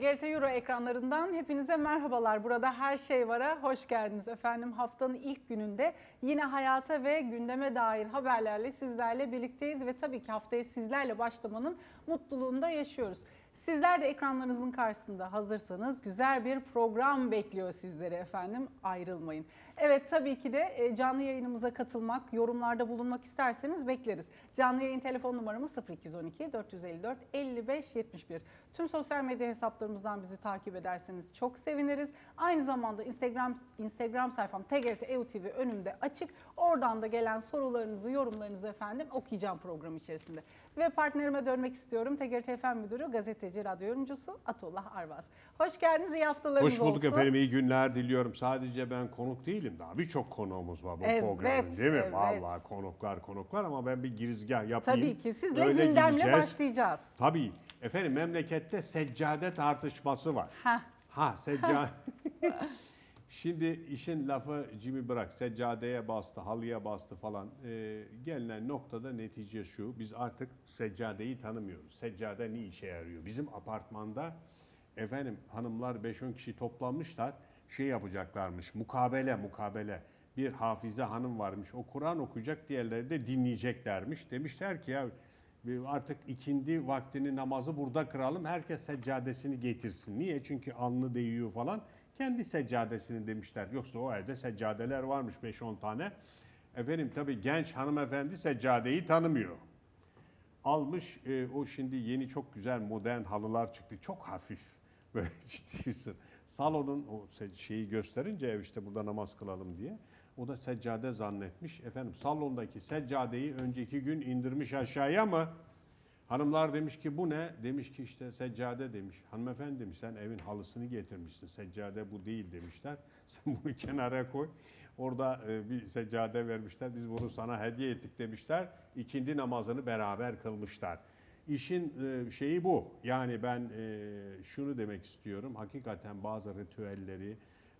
TGRT Euro ekranlarından hepinize merhabalar. Burada her şey vara hoş geldiniz efendim. Haftanın ilk gününde yine hayata ve gündeme dair haberlerle sizlerle birlikteyiz ve tabii ki haftaya sizlerle başlamanın mutluluğunda yaşıyoruz. Sizler de ekranlarınızın karşısında hazırsanız güzel bir program bekliyor sizleri efendim. Ayrılmayın. Evet tabii ki de e, canlı yayınımıza katılmak, yorumlarda bulunmak isterseniz bekleriz. Canlı yayın telefon numaramız 0212 454 55 71. Tüm sosyal medya hesaplarımızdan bizi takip ederseniz çok seviniriz. Aynı zamanda Instagram Instagram sayfam TGRT EUTV önümde açık. Oradan da gelen sorularınızı, yorumlarınızı efendim okuyacağım program içerisinde. Ve partnerime dönmek istiyorum. TGRT FM Müdürü, gazeteci, radyo yorumcusu Atullah Arvaz. Hoş geldiniz, iyi haftalarınız Hoş bulduk olsun. efendim, iyi günler diliyorum. Sadece ben konuk değilim daha. Birçok konuğumuz var bu Evet, programın değil mi? evet. Vallahi konuklar konuklar ama ben bir girizgah yapayım. Tabii ki sizle Öyle gündemle gideceğiz. başlayacağız. Tabii. Efendim memlekette seccade tartışması var. Heh. Ha seccade. Şimdi işin lafı cimi bırak. Seccadeye bastı, halıya bastı falan. Ee, gelinen noktada netice şu. Biz artık seccadeyi tanımıyoruz. Seccade ne işe yarıyor? Bizim apartmanda efendim hanımlar 5-10 kişi toplanmışlar. Şey yapacaklarmış. Mukabele, mukabele. Bir hafize hanım varmış. O Kur'an okuyacak, diğerleri de dinleyeceklermiş. Demişler ki ya artık ikindi vaktini namazı burada kıralım. Herkes seccadesini getirsin. Niye? Çünkü alnı değiyor falan. Kendi seccadesini demişler. Yoksa o evde seccadeler varmış 5-10 tane. Efendim tabii genç hanımefendi seccadeyi tanımıyor. Almış e, o şimdi yeni çok güzel modern halılar çıktı. Çok hafif. Böyle ciddi misin? Salonun o şeyi gösterince ev işte burada namaz kılalım diye. O da seccade zannetmiş. Efendim salondaki seccadeyi önceki gün indirmiş aşağıya mı? Hanımlar demiş ki bu ne? Demiş ki işte seccade demiş. Hanımefendi demiş sen evin halısını getirmişsin. Seccade bu değil demişler. Sen bunu kenara koy. Orada e, bir seccade vermişler. Biz bunu sana hediye ettik demişler. İkindi namazını beraber kılmışlar. İşin e, şeyi bu. Yani ben e, şunu demek istiyorum. Hakikaten bazı ritüelleri,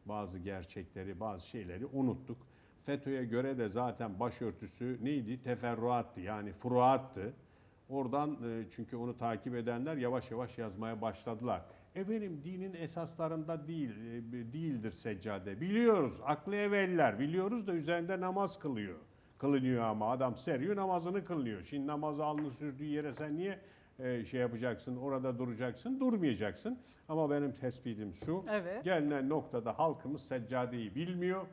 bazı gerçekleri, bazı şeyleri unuttuk. FETÖ'ye göre de zaten başörtüsü neydi? Teferruattı yani furuattı. Oradan e, çünkü onu takip edenler yavaş yavaş yazmaya başladılar. Efendim dinin esaslarında değil değildir seccade. Biliyoruz. Aklı evveller biliyoruz da üzerinde namaz kılıyor. Kılınıyor ama adam seriyor namazını kılıyor. Şimdi namazı alnı sürdüğü yere sen niye e, şey yapacaksın, orada duracaksın, durmayacaksın. Ama benim tespitim şu. Evet. Gelinen noktada halkımız seccadeyi bilmiyor.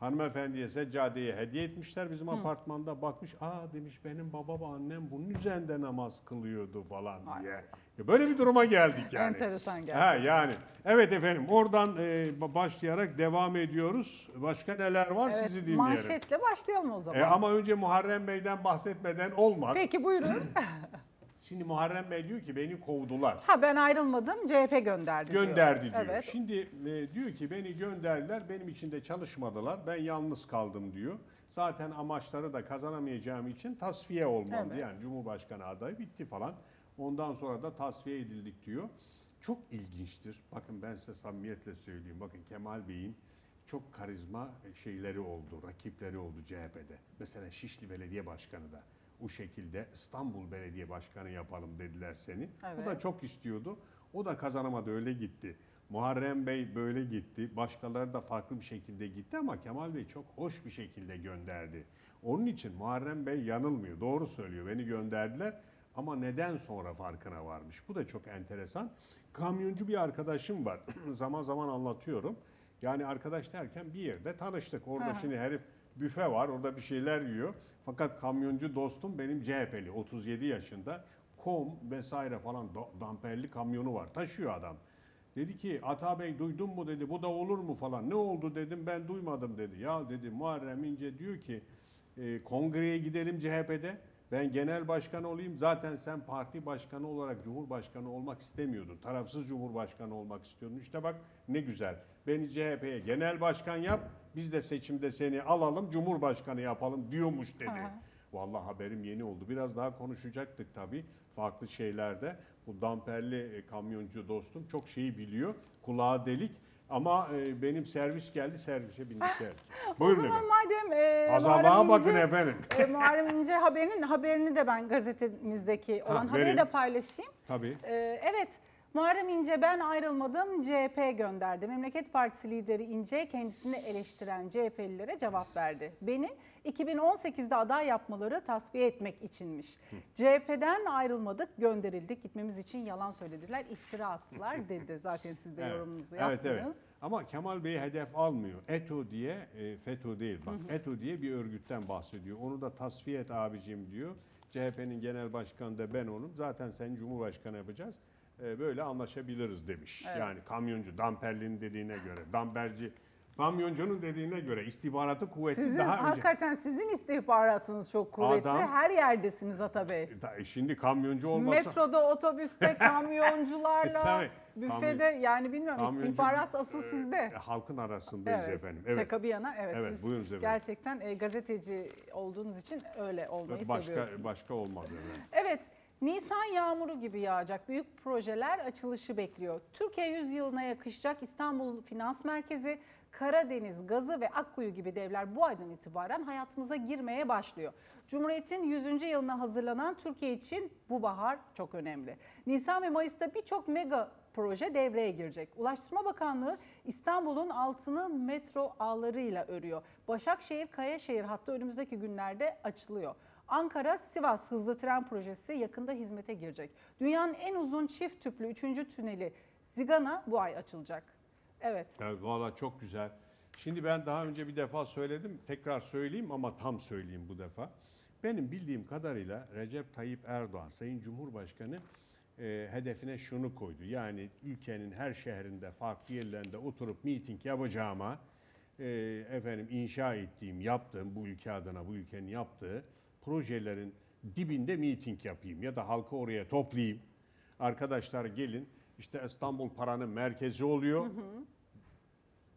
Hanımefendiye seccadeyi hediye etmişler bizim apartmanda bakmış. Aa demiş benim babam annem bunun üzerinde namaz kılıyordu falan diye. Ya Böyle bir duruma geldik yani. Enteresan geldi. Ha yani. Evet efendim oradan e, ba- başlayarak devam ediyoruz. Başka neler var Evet, sizi dinleyelim. manşetle başlayalım o zaman. E, ama önce Muharrem Bey'den bahsetmeden olmaz. Peki buyurun. Şimdi Muharrem Bey diyor ki beni kovdular. ha ben ayrılmadım, CHP gönderdi diyor. Gönderdi diyor. Evet. Şimdi e, diyor ki beni gönderdiler, benim için de çalışmadılar, ben yalnız kaldım diyor. Zaten amaçları da kazanamayacağım için tasfiye olmamdı. Evet. Yani Cumhurbaşkanı adayı bitti falan. Ondan sonra da tasfiye edildik diyor. Çok ilginçtir. Bakın ben size samimiyetle söyleyeyim. Bakın Kemal Bey'in çok karizma şeyleri oldu, rakipleri oldu CHP'de. Mesela Şişli Belediye Başkanı da o şekilde İstanbul Belediye Başkanı yapalım dediler seni. O Evet. da çok istiyordu. O da kazanamadı öyle gitti. Muharrem Bey böyle gitti. Başkaları da farklı bir şekilde gitti ama Kemal Bey çok hoş bir şekilde gönderdi. Onun için Muharrem Bey yanılmıyor. Doğru söylüyor. Beni gönderdiler ama neden sonra farkına varmış. Bu da çok enteresan. Kamyoncu bir arkadaşım var. zaman zaman anlatıyorum. Yani arkadaş derken bir yerde tanıştık. Orada hı. şimdi herif büfe var. Orada bir şeyler yiyor. Fakat kamyoncu dostum benim CHP'li. 37 yaşında. Kom vesaire falan da- damperli kamyonu var. Taşıyor adam. Dedi ki Ata Bey duydun mu dedi bu da olur mu falan. Ne oldu dedim ben duymadım dedi. Ya dedi Muharrem İnce diyor ki e, kongreye gidelim CHP'de. Ben genel başkan olayım. Zaten sen parti başkanı olarak cumhurbaşkanı olmak istemiyordun. Tarafsız cumhurbaşkanı olmak istiyordun. İşte bak ne güzel. Beni CHP'ye genel başkan yap. Biz de seçimde seni alalım cumhurbaşkanı yapalım diyormuş dedi. Aha. Vallahi haberim yeni oldu. Biraz daha konuşacaktık tabii farklı şeylerde. Bu damperli e, kamyoncu dostum çok şeyi biliyor. Kulağı delik. Ama e, benim servis geldi servise bindik geldik. Buyurun o zaman efendim. madem e, Pazarlığa Muharrem bakın İnce- efendim. e, Muharrem İnce haberinin haberini de ben gazetemizdeki olan haberi verin. de paylaşayım. Tabii. E, evet Muharrem İnce ben ayrılmadım CHP gönderdi. Memleket Partisi lideri İnce kendisini eleştiren CHP'lilere cevap verdi. Beni 2018'de aday yapmaları tasfiye etmek içinmiş. CHP'den ayrılmadık gönderildik gitmemiz için yalan söylediler iftira attılar dedi. Zaten siz de yorumunuzu evet, yaptınız. evet. Ama Kemal Bey hedef almıyor. ETO diye, e, FETÖ değil bak, ETO diye bir örgütten bahsediyor. Onu da tasfiye et abicim diyor. CHP'nin genel başkanı da ben onum. Zaten sen Cumhurbaşkanı yapacağız. E, böyle anlaşabiliriz demiş. Evet. Yani kamyoncu, damperlinin dediğine göre, damperci, kamyoncunun dediğine göre istihbaratı kuvveti Sizin daha önce... hakikaten sizin istihbaratınız çok kuvvetli. Adam- Her yerdesiniz Ata Bey. Da- Şimdi kamyoncu olmasa... Metroda, otobüste, kamyoncularla, Tabii. büfede yani bilmiyorum Kamyoncu- istihbarat asıl e, sizde. halkın arasındayız Evet, efendim. Evet. Şaka bir yana evet. Evet, siz efendim. Gerçekten e, gazeteci olduğunuz için öyle olmayı Başka seviyorsunuz. başka olmaz efendim. Evet, Nisan yağmuru gibi yağacak büyük projeler açılışı bekliyor. Türkiye yüzyılına yakışacak İstanbul Finans Merkezi, Karadeniz Gazı ve Akkuyu gibi devler bu aydan itibaren hayatımıza girmeye başlıyor. Cumhuriyet'in 100. yılına hazırlanan Türkiye için bu bahar çok önemli. Nisan ve Mayıs'ta birçok mega proje devreye girecek. Ulaştırma Bakanlığı İstanbul'un altını metro ağlarıyla örüyor. Başakşehir Kayaşehir hattı önümüzdeki günlerde açılıyor. Ankara-Sivas hızlı tren projesi yakında hizmete girecek. Dünyanın en uzun çift tüplü 3. tüneli Zigana bu ay açılacak. Evet. Evet, Valla çok güzel. Şimdi ben daha önce bir defa söyledim, tekrar söyleyeyim ama tam söyleyeyim bu defa. Benim bildiğim kadarıyla Recep Tayyip Erdoğan, Sayın Cumhurbaşkanı e, hedefine şunu koydu. Yani ülkenin her şehrinde, farklı yerlerinde oturup miting yapacağıma, e, efendim inşa ettiğim, yaptığım, bu ülke adına bu ülkenin yaptığı projelerin dibinde miting yapayım ya da halkı oraya toplayayım. Arkadaşlar gelin, işte İstanbul paranın merkezi oluyor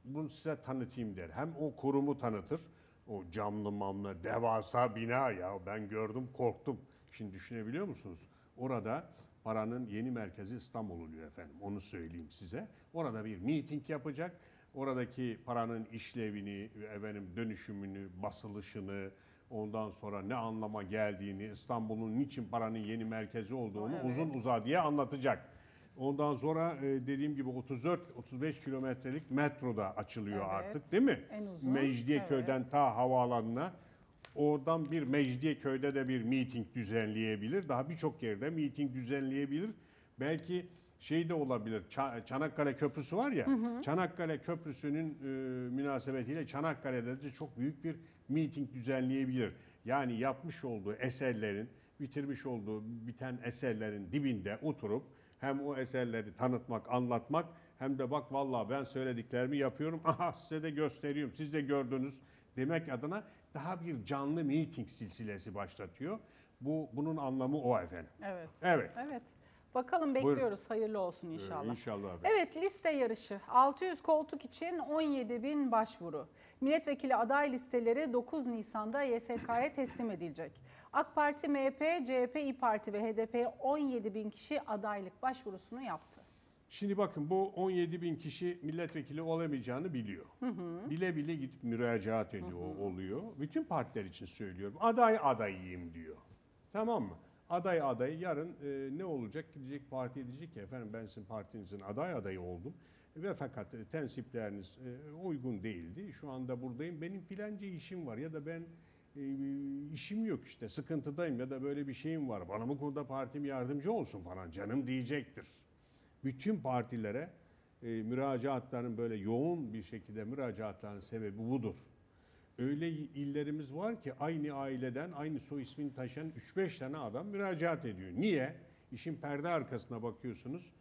bunu size tanıtayım der. Hem o kurumu tanıtır. O camlı mamlı devasa bina ya ben gördüm korktum. Şimdi düşünebiliyor musunuz? Orada paranın yeni merkezi İstanbul oluyor efendim. Onu söyleyeyim size. Orada bir miting yapacak. Oradaki paranın işlevini, efendim dönüşümünü, basılışını, ondan sonra ne anlama geldiğini, İstanbul'un niçin paranın yeni merkezi olduğunu Evet. uzun uzadıya anlatacak. Ondan sonra e, dediğim gibi 34-35 kilometrelik metro da açılıyor Evet. artık değil mi? En uzun, Mecidiyeköy'den ta havaalanına oradan bir Mecidiyeköy'de de bir miting düzenleyebilir. Daha birçok yerde miting düzenleyebilir. Belki şey de olabilir. Ça- Çanakkale Köprüsü var ya. Çanakkale Köprüsü'nün e, münasebetiyle Çanakkale'de de çok büyük bir miting düzenleyebilir. Yani yapmış olduğu eserlerin, bitirmiş olduğu biten eserlerin dibinde oturup hem o eserleri tanıtmak, anlatmak hem de bak vallahi ben söylediklerimi yapıyorum. Aha size de gösteriyorum. Siz de gördünüz demek adına daha bir canlı meeting silsilesi başlatıyor. Bu bunun anlamı o efendim. Evet. Evet. Evet. Bakalım bekliyoruz. Hayırlı olsun inşallah. Ee, inşallah abi. Evet liste yarışı. 600 koltuk için 17 bin başvuru. Milletvekili aday listeleri 9 Nisan'da YSK'ya teslim edilecek. AK Parti, MHP, CHP, İYİ Parti ve HDP'ye 17 bin kişi adaylık başvurusunu yaptı. Şimdi bakın bu 17 bin kişi milletvekili olamayacağını biliyor. Bile bile gidip müracaat ediyor oluyor. Bütün partiler için söylüyorum. Aday adayıyım diyor. Tamam mı? Aday adayı yarın e, ne olacak? Gidecek parti diyecek ki efendim ben sizin partinizin aday adayı oldum. Ve fakat e, tensipleriniz e, uygun değildi. Şu anda buradayım. Benim filanca işim var ya da ben e, işim yok işte sıkıntıdayım ya da böyle bir şeyim var. Bana bu konuda partim yardımcı olsun falan canım diyecektir bütün partilere e, müracaatların böyle yoğun bir şekilde müracaatların sebebi budur. Öyle illerimiz var ki aynı aileden aynı soy ismini taşıyan 3-5 tane adam müracaat ediyor. Niye? İşin perde arkasına bakıyorsunuz.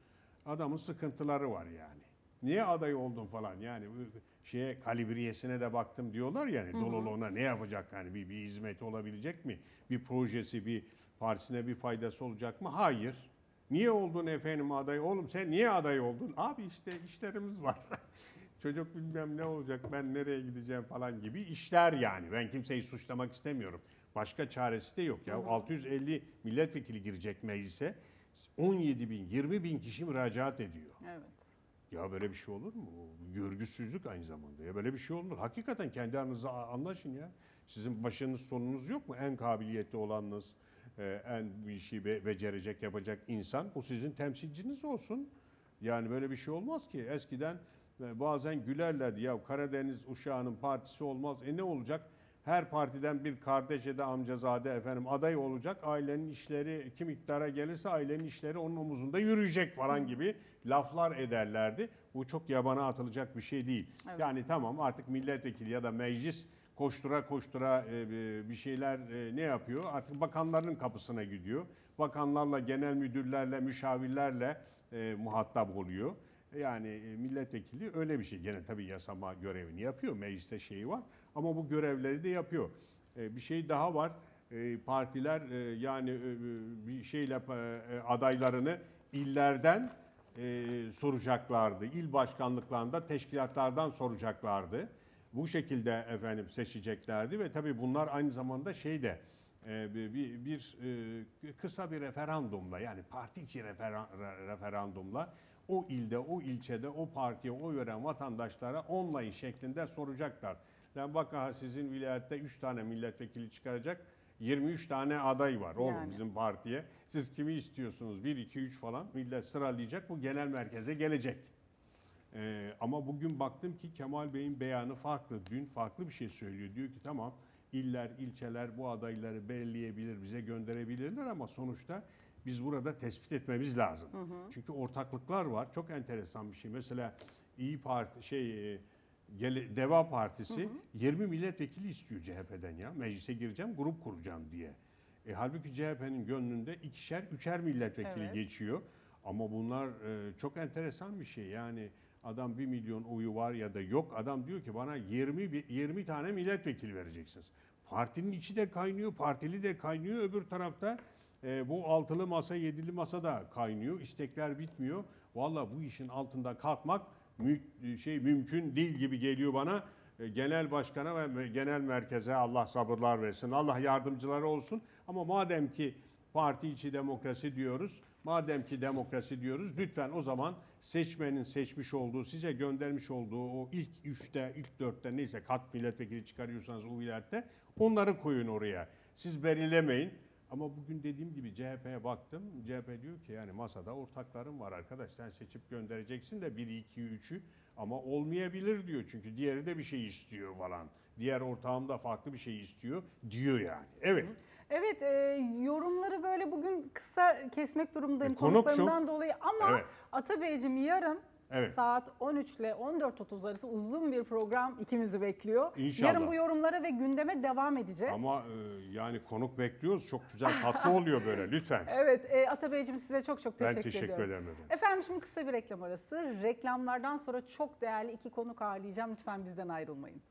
Adamın sıkıntıları var yani. Niye aday oldun falan yani şeye kalibriyesine de baktım diyorlar yani Dololoğuna ne yapacak yani bir, bir hizmeti olabilecek mi? Bir projesi bir partisine bir faydası olacak mı? Hayır. Niye oldun efendim aday? Oğlum sen niye aday oldun? Abi işte işlerimiz var. Çocuk bilmem ne olacak, ben nereye gideceğim falan gibi işler yani. Ben kimseyi suçlamak istemiyorum. Başka çaresi de yok ya. 650 milletvekili girecek meclise. 17 bin, 20 bin kişi müracaat ediyor. Evet. Ya böyle bir şey olur mu? Görgüsüzlük aynı zamanda. Ya böyle bir şey olur. Hakikaten kendi aranızda anlaşın ya. Sizin başınız sonunuz yok mu? En kabiliyetli olanınız, e, en bu işi be- becerecek, yapacak insan o sizin temsilciniz olsun. Yani böyle bir şey olmaz ki. Eskiden e, bazen gülerlerdi ya Karadeniz uşağının partisi olmaz. E ne olacak? Her partiden bir kardeş ya da amcazade efendim aday olacak. Ailenin işleri kim iktidara gelirse ailenin işleri onun omuzunda yürüyecek falan gibi laflar ederlerdi. Bu çok yabana atılacak bir şey değil. Evet. Yani tamam artık milletvekili ya da meclis koştura koştura e, bir şeyler e, ne yapıyor? Artık bakanların kapısına gidiyor. Bakanlarla, genel müdürlerle, müşavirlerle e, muhatap oluyor. Yani e, milletvekili öyle bir şey. Gene tabii yasama görevini yapıyor. Mecliste şeyi var. Ama bu görevleri de yapıyor. E, bir şey daha var. E, partiler yani bir şeyle adaylarını illerden soracaklardı. İl başkanlıklarında teşkilatlardan soracaklardı. Bu şekilde efendim seçeceklerdi ve tabii bunlar aynı zamanda şeyde e, bir, bir, bir, kısa bir referandumla yani parti içi referan- re- referandumla o ilde, o ilçede, o partiye oy veren vatandaşlara online şeklinde soracaklar. Yani bak sizin vilayette 3 tane milletvekili çıkaracak. 23 tane aday var oğlum Yani. bizim partiye. Siz kimi istiyorsunuz? 1, 2, 3 falan millet sıralayacak. Bu genel merkeze gelecek. Ee, ama bugün baktım ki Kemal Bey'in beyanı farklı. Dün farklı bir şey söylüyor. Diyor ki tamam iller, ilçeler bu adayları belirleyebilir, bize gönderebilirler ama sonuçta biz burada tespit etmemiz lazım. Çünkü ortaklıklar var. Çok enteresan bir şey. Mesela İyi Parti şey e, Deva Partisi 20 milletvekili istiyor CHP'den ya. Meclise gireceğim, grup kuracağım diye. E, halbuki CHP'nin gönlünde ikişer, üçer milletvekili Evet. geçiyor. Ama bunlar e, çok enteresan bir şey. Yani adam 1 milyon oyu var ya da yok. Adam diyor ki bana 20 bi- 20 tane milletvekili vereceksiniz. Partinin içi de kaynıyor, partili de kaynıyor. Öbür tarafta e, bu altılı masa, yedili masa da kaynıyor. İstekler bitmiyor. Valla bu işin altında kalkmak mü- şey mümkün değil gibi geliyor bana. E, Genel başkana ve genel merkeze Allah sabırlar versin. Allah yardımcıları olsun. Ama madem ki parti içi demokrasi diyoruz. Madem ki demokrasi diyoruz lütfen o zaman seçmenin seçmiş olduğu, size göndermiş olduğu o ilk üçte, ilk dörtte neyse kat milletvekili çıkarıyorsanız o vilayette onları koyun oraya. Siz belirlemeyin. Ama bugün dediğim gibi CHP'ye baktım. CHP diyor ki yani masada ortaklarım var arkadaş sen seçip göndereceksin de 1, 2, 3'ü ama olmayabilir diyor. Çünkü diğeri de bir şey istiyor falan. Diğer ortağım da farklı bir şey istiyor diyor yani. Evet. Evet e, yorumları böyle bugün kısa kesmek durumundayım E, konuklarımdan dolayı ama Evet. Atabeyciğim yarın Evet. saat 13 ile 14.30 arası uzun bir program ikimizi bekliyor. İnşallah. Yarın bu yorumlara ve gündeme devam edeceğiz. Ama e, yani konuk bekliyoruz. Çok güzel tatlı oluyor böyle lütfen. Evet e, Atabeyciğim size çok çok Ben teşekkür, teşekkür ediyorum. ederim. efendim. Efendim şimdi kısa bir reklam arası. Reklamlardan sonra çok değerli iki konuk ağırlayacağım. Lütfen bizden ayrılmayın.